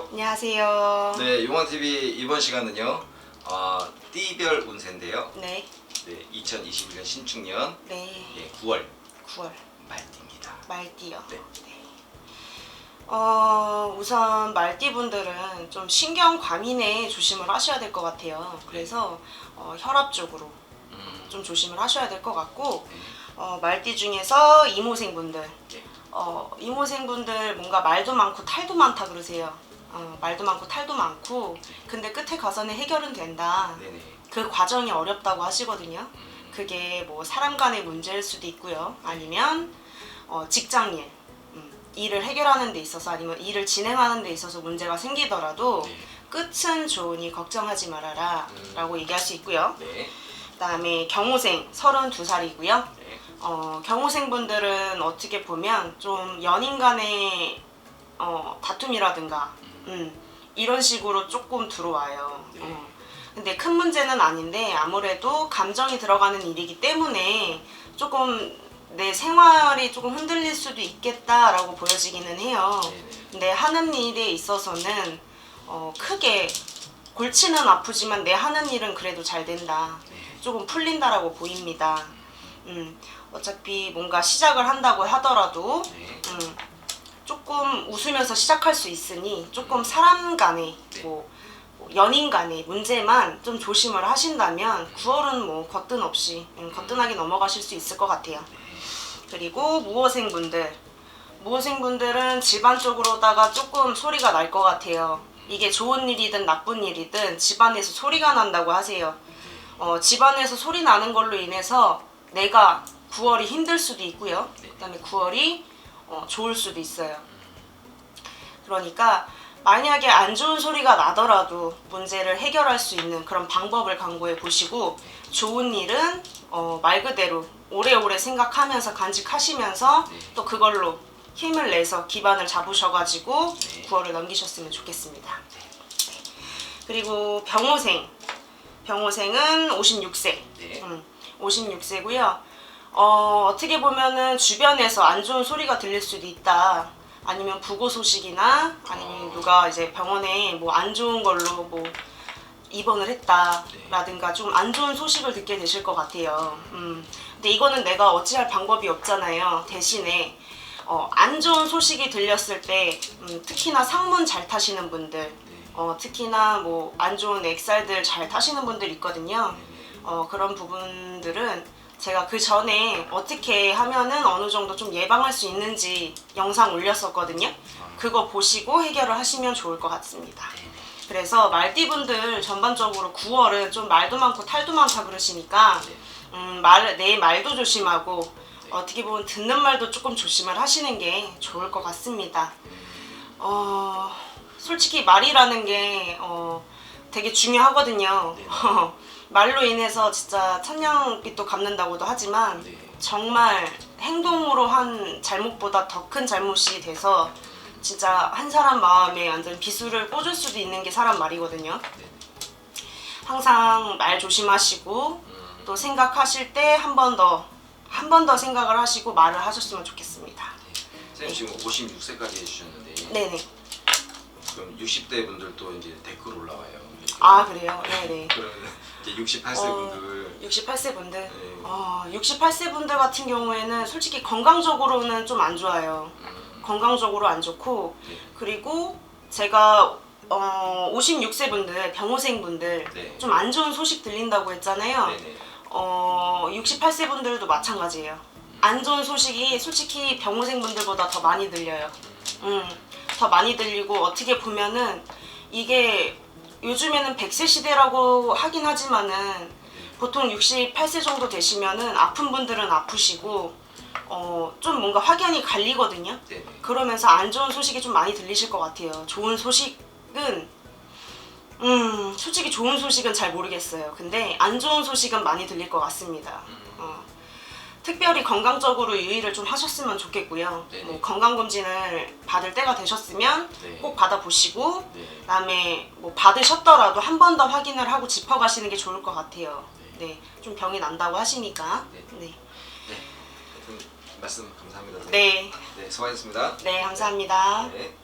안녕하세요. 안녕하세요. 네, 용환 TV 이번 시간은요. 어, 띠별 운세인데요. 네. 네, 2021년 신축년 네. 예, 9월 9월 말띠입니다. 말띠요. 네. 어, 우선 말띠 분들은 좀 신경 과민에 조심을 하셔야 될 것 같아요. 그래서 어, 혈압 쪽으로 음, 좀 조심을 하셔야 될 것 같고 네. 어, 말띠 중에서 이모생 분들 네. 어, 이모생 분들 뭔가 말도 많고 탈도 많다 그러세요. 어, 말도 많고 탈도 많고 근데 끝에 가서는 해결은 된다. 네네. 그 과정이 어렵다고 하시거든요. 음, 그게 뭐 사람 간의 문제일 수도 있고요. 아니면 어, 직장일, 음, 일을 해결하는 데 있어서 아니면 일을 진행하는 데 있어서 문제가 생기더라도 네. 끝은 좋으니 걱정하지 말아라 음. 라고 얘기할 수 있고요. 네. 그다음에 경호생 32살이고요. 네. 어, 경호생분들은 어떻게 보면 좀 연인 간의 어, 다툼이라든가 음, 이런 식으로 조금 들어와요. 네. 어. 근데 큰 문제는 아닌데 아무래도 감정이 들어가는 일이기 때문에 조금 내 생활이 조금 흔들릴 수도 있겠다라고 보여지기는 해요. 네네. 근데 하는 일에 있어서는 어, 크게 골치는 아프지만 내 하는 일은 그래도 잘 된다. 네. 조금 풀린다라고 보입니다. 음, 어차피 뭔가 시작을 한다고 하더라도 네. 음, 조금 웃으면서 시작할 수 있으니 조금 사람 간의 네. 뭐, 뭐 연인 간의 문제만 좀 조심을 하신다면 9월은 뭐 거뜬 없이 음, 거뜬하게 넘어가실 수 있을 것 같아요. 그리고 무호생분들 무호생분들은 집안 쪽으로다가 조금 소리가 날 것 같아요. 이게 좋은 일이든 나쁜 일이든 집안에서 소리가 난다고 하세요. 어, 집안에서 소리 나는 걸로 인해서 내가 9월이 힘들 수도 있고요. 그다음에 9월이 어, 좋을 수도 있어요. 그러니까 만약에 안 좋은 소리가 나더라도 문제를 해결할 수 있는 그런 방법을 강구해 보시고 좋은 일은 어, 말 그대로 오래오래 생각하면서 간직하시면서 네. 또 그걸로 힘을 내서 기반을 잡으셔가지고 네. 9월을 넘기셨으면 좋겠습니다. 그리고 병호생 병호생은 56세 네. 음, 56세고요. 어, 어떻게 보면은 주변에서 안 좋은 소리가 들릴 수도 있다. 아니면 부고 소식이나 아니면 어. 누가 이제 병원에 뭐 안 좋은 걸로 뭐 입원을 했다라든가 좀 안 좋은 소식을 듣게 되실 것 같아요. 음. 근데 이거는 내가 어찌할 방법이 없잖아요. 대신에 어, 안 좋은 소식이 들렸을 때 음, 특히나 상문 잘 타시는 분들 네. 어, 특히나 뭐 안 좋은 엑살들 잘 타시는 분들 있거든요. 네네. 어, 그런 부분들은 제가 그 전에 어떻게 하면은 어느 정도 좀 예방할 수 있는지 영상 올렸었거든요. 아, 그거 보시고 해결을 하시면 좋을 것 같습니다. 네네. 그래서 말띠분들 전반적으로 9월은 좀 말도 많고 탈도 많다 그러시니까 네. 음, 말, 내 말도 조심하고 어떻게 보면 듣는 말도 조금 조심을 하시는 게 좋을 것 같습니다. 어, 솔직히 말이라는 게 어, 되게 중요하거든요. 네. 말로 인해서 진짜 천냥빚도 갚는다고도 하지만 네. 정말 행동으로 한 잘못보다 더 큰 잘못이 돼서 진짜 한 사람 마음에 완전 비수를 꽂을 수도 있는 게 사람 말이거든요. 네네. 항상 말 조심하시고 음, 또 생각하실 때 한 번 더, 한 번 더 생각을 하시고 말을 하셨으면 좋겠습니다. 네. 선생님 지금 56세까지 해주셨는데 네네. 그럼 60대 분들도 이제 댓글 올라와요. 이렇게. 아, 그래요? 네네. 그러면 이제 68세 어, 분들 68세 분들. 네. 어, 68세 분들 같은 경우에는 솔직히 건강적으로는 좀 안 좋아요. 음, 건강적으로 안 좋고 네. 그리고 제가 어, 56세 분들, 병호생 분들 네. 좀 안 좋은 소식 들린다고 했잖아요. 네네. 어, 68세 분들도 마찬가지예요. 안 좋은 소식이 솔직히 병호생 분들보다 더 많이 들려요. 음, 더 많이 들리고 어떻게 보면은 이게 요즘에는 100세 시대라고 하긴 하지만은 보통 68세 정도 되시면은 아픈 분들은 아프시고 어, 좀 뭔가 확연히 갈리거든요. 네네. 그러면서 안 좋은 소식이 좀 많이 들리실 것 같아요. 좋은 소식은 음 솔직히 좋은 소식은 잘 모르겠어요. 근데 안 좋은 소식은 많이 들릴 것 같습니다. 어, 특별히 건강적으로 유의를 좀 하셨으면 좋겠고요. 네네. 뭐 건강검진을 받을 때가 되셨으면 네. 꼭 받아보시고 네. 그다음에 뭐 받으셨더라도 한 번 더 확인을 하고 짚어가시는 게 좋을 것 같아요. 네, 좀 병이 난다고 하시니까. 네. 네, 하여튼 말씀 감사합니다. 선생님. 네, 네, 수고하셨습니다. 네 감사합니다. 네.